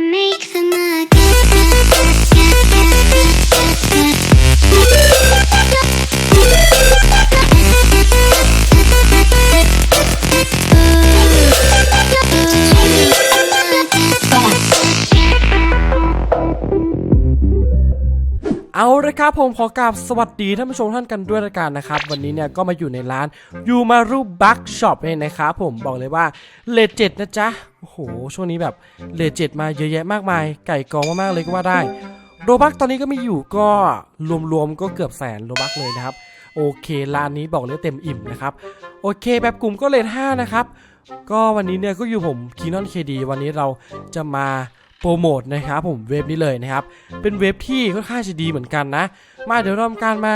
make the mug. ละครับผมขอกราบสวัสดีท่านผู้ชมท่านกันด้วยละกันนะครับ วันนี้เนี่ยก็มาอยู่ในร้านยูมารุบักช็อปเองนะครับผมบอกเลยว่าเลเจ็ดนะจ๊ะ โอ้โห ช่วงนี้แบบเลเจ็ดมาเยอะแยะมากมาย ไก่กองมากๆเลยก็ว่าได้โรบักตอนนี้ก็มีอยู่ก็รวมๆก็เกือบแสนโรบักเลยนะครับ โอเคร้านนี้บอกเลยเต็มอิ่มนะครับ โอเคแบบกลุ่มก็เลทห้านะครับ ก็วันนี้เนี่ยก็อยู่ผมคีนอนเคดีวันนี้เราจะมา โปรโมทนะครับผมเว็บนี้เลยนะครับ เป็นเว็บที่ค่อนข้างจะดีเหมือนกันนะ มาเดี๋ยวราทำการมา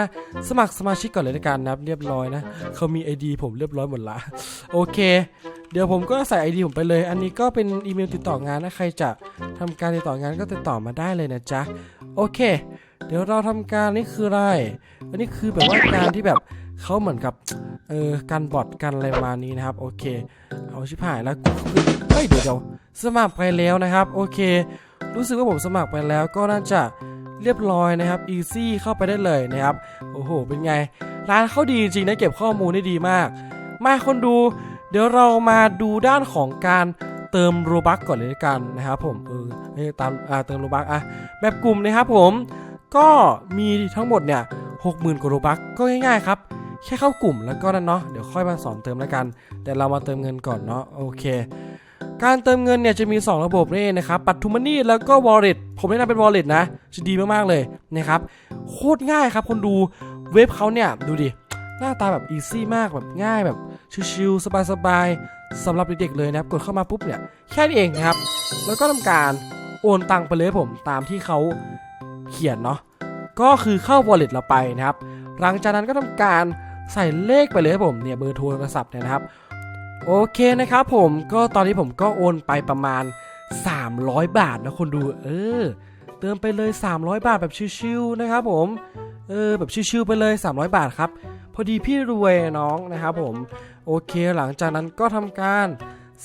สมัครสมาชิกก่อนเลยละกันนะครับ เรียบร้อยนะเขามี ID ผมเรียบร้อยหมดละโอเค เดี๋ยวผมก็ใส่ ID ผมไปเลย อันนี้ก็เป็นอีเมลติดต่องานนะใครจะทำการติดต่องานก็ติดต่อมาได้เลยนะจ๊ะโอเค เดี๋ยวเราทำการนี่คืออะไรอันนี้คือแบบว่าการที่แบบ เขาเหมือนกับเออการบอทกันอะไรประมาณนี้นะครับ โอเค เอาชิบหายแล้วกูเฮ้ยเดี๋ยวสมัครไปแล้วนะครับ โอเค รู้สึกว่าผมสมัครไปแล้วก็น่าจะเรียบร้อยนะครับ easy เข้าไปได้เลยนะครับ โอ้โห เป็นไง ร้านเขาดีจริงนะเก็บข้อมูลได้ดีมาก มาคนดู เดี๋ยวเรามาดูด้านของการเติมโรบักก่อนเลยกันนะครับผมเออตามอ่าเติมโรบักอะแบบกลุ่มนะครับผมก็มีทั้งหมดเนี่ยหกหมื่นกว่าโรบักก็ง่ายๆครับ แค่เข้ากลุ่มแล้วก็นั่นเนาะเดี๋ยวค่อยมาสอนเติมแล้วกัน แต่เรามาเติมเงินก่อนเนาะโอเค การเติมเงินเนี่ยจะมี 2 ระบบนี่นะครับปัตทุมานี่แล้วก็ wallet ผมแนะนำเป็น wallet นะจะดีมากๆเลยนะครับโคตรง่ายครับคนดูเว็บเขาเนี่ยดูดิหน้าตาแบบ easy มากแบบง่ายแบบชิลๆสบายๆสำหรับเด็กๆเลยนะครับกดเข้ามาปุ๊บเนี่ยแค่นี้เองนะครับ แล้วก็ทำการโอนตังไปเลยผมตามที่เขาเขียนเนาะก็คือเข้า wallet เราไปนะครับ หลังจากนั้นก็ทำการ ใส่เลขไปเลยครับผมเนี่ยเบอร์โทรศัพท์เนี่ยนะครับ โอเคนะครับผมก็ตอนนี้ผมก็โอนไปประมาณ 300 บาทนะคนดูเออ เติมไปเลย 300 บาทแบบชิวๆนะครับผมเออแบบชิวๆไปเลย 300 บาทครับ พอดีพี่รวยน้องนะครับผมโอเคหลังจากนั้นก็ทำการ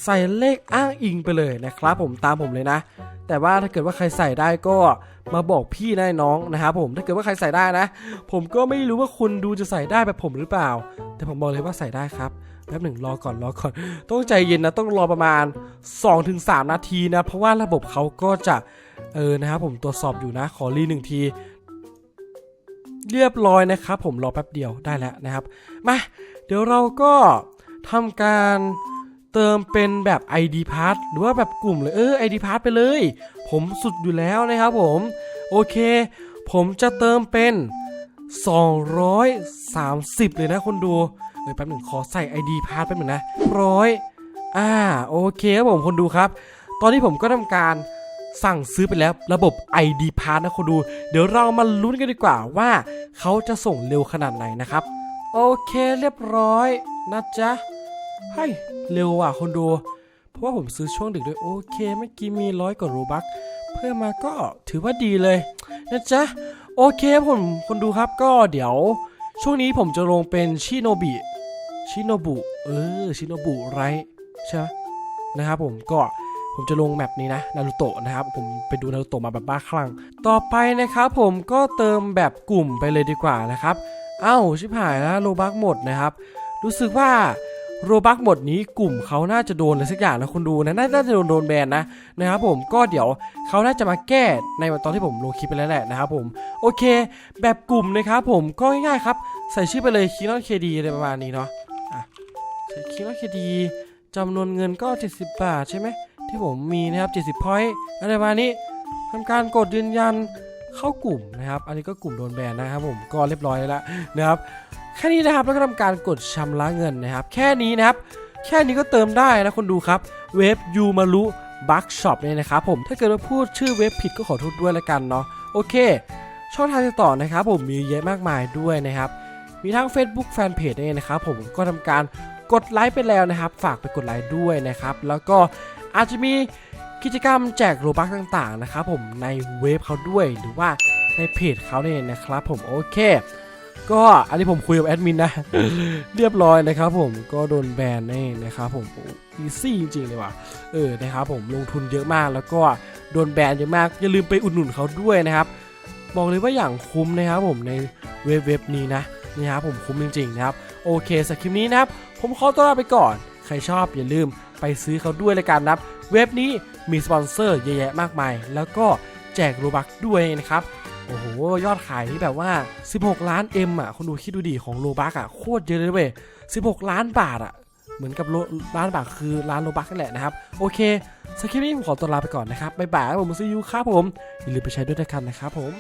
ใส่เลขอ้างอิงไปเลยนะครับผมตามผมเลยนะ แต่ว่าถ้าเกิดว่าใครใส่ได้ก็มาบอกพี่ได้น้องนะครับผมถ้าเกิดว่าใครใส่ได้นะ ผมก็ไม่รู้ว่าคุณดูจะใส่ได้แบบผมหรือเปล่า แต่ผมบอกเลยว่าใส่ได้ครับแป๊บหนึ่งรอก่อนรอก่อน ต้องใจเย็นนะต้องรอประมาณ 2-3 นาทีนะ เพราะว่าระบบเขาก็จะเออนะครับผมตรวจสอบอยู่นะ ขอรีหนึ่งที เรียบร้อยนะครับ ผมรอแป๊บเดียวได้แล้วนะครับมาเดี๋ยวเราก็ทำการ เติมเป็นแบบ ID Pass หรือว่าแบบกลุ่มเลยเออ ID Pass ไปเลย ผมสุดอยู่แล้วนะครับผม โอเค ผมจะเติมเป็น 230 เลยนะคนดูเอ้ยแป๊บหนึ่งขอใส่ ID Pass แป๊บหนึ่งนะร้อยอ่าโอเคครับผมคนดูครับ ตอนนี้ผมก็ทำการสั่งซื้อไปแล้วระบบ ID Pass นะคนดู เดี๋ยวเรามาลุ้นกันดีกว่าว่าเขาจะส่งเร็วขนาดไหนนะครับ โอเคเรียบร้อยนะจ๊ะ เฮ้ยเร็วว่ะคนดู เพราะว่าผมซื้อช่วงดึกด้วยโอเคเมื่อกี้มีร้อยกว่าโรบัคเพิ่มมาก็ถือว่าดีเลยนะจ๊ะ โอเคผมคนดูครับก็เดี๋ยว ช่วงนี้ผมจะลงเป็นชิโนบิชิโนบุเออชิโนบุไรใช่ไหมนะครับผมก็ผมจะลงแมปนี้นะนารูโตะนะครับ ผมไปดูนารูโตะมาแบบบ้าคลั่งต่อไปนะครับผมก็เติมแบบกลุ่มไปเลยดีกว่านะครับ เอ้าชิบหายแล้วโลบักหมดนะครับ รู้สึกว่า โรบักหมดนี้กลุ่มเขาน่าจะโดนอะไรสักอย่างนะคนดูนะน่าน่าจะโดนโดนแบนนะนะครับผมก็เดี๋ยวเขาน่าจะมาแก้ในตอนที่ผมลงคลิปไปแล้วแหละนะครับผมโอเค แบบกลุ่มนะครับผมก็ง่ายๆครับ ใส่ชื่อไปเลยคีนอนเคดีอะไรประมาณนี้เนาะอะใส่คีนอนเคดีจำนวนเงินก็ 70 บาทใช่ไหมที่ผมมีนะครับ70พอยต์อะไรประมาณนี้ทำการกดยืนยันเข้ากลุ่มนะครับ อันนี้ก็กลุ่มโดนแบนนะครับผมก็เรียบร้อยแล้วนะครับ แค่นี้นะครับแล้วก็ทำการกดชำระเงินนะครับ แค่นี้นะครับ แค่นี้ก็เติมได้นะคนดูครับเว็บยูมารุบัคช็อปเนี่ยนะครับผมถ้าเกิดว่าพูดชื่อเว็บผิดก็ขอโทษด้วยละกันเนาะโอเค ช่องทางติดต่อนะครับ ผมมีเยอะมากมายด้วยนะครับมีทั้ง Facebook Fanpage เนี่ยนะครับผมก็ทำการกดไลค์ไปแล้วนะครับ ฝากไปกดไลค์ด้วยนะครับ แล้วก็อาจจะมีกิจกรรมแจกโลบักต่างๆนะครับผมในเว็บเขาด้วยหรือว่าในเพจเขาเนี่ยนะครับผมโอเค ก็อันนี้ผมคุยกับแอดมินนะ เรียบร้อยนะครับผมก็โดนแบนแน่นะครับผมอีซี่จริงๆเลยว่ะเออนะครับผมลงทุนเยอะมากแล้วก็โดนแบนเยอะมาก อย่าลืมไปอุดหนุนเขาด้วยนะครับ บอกเลยว่าอย่างคุ้มนะครับผมในเว็บเว็บนี้นะนี่ครับผมคุ้มจริงๆนะครับ โอเคสำหรับคลิปนี้นะครับ ผมขอตัวลาไปก่อน ใครชอบอย่าลืมไปซื้อเขาด้วยเลยกันนะครับ เว็บนี้มีสปอนเซอร์เยอะแยะมากมาย แล้วก็แจกโลบักด้วยนะครับ โอ้โห ยอดขายที่แบบว่า 16 ล้าน M อะคุณดูคิดดูดิของโลบักอะโคตรเยอะเลยเว้ย16 ล้านบาทอะเหมือนกับโลล้านบาทคือล้านโลบักนั่นแหละนะครับ โอเคสคริปต์นี้ผมขอตัวลาไปก่อนนะครับบ๊ายบายผมซียูครับผมอย่าลืมไปใช้ด้วยกันนะครับผม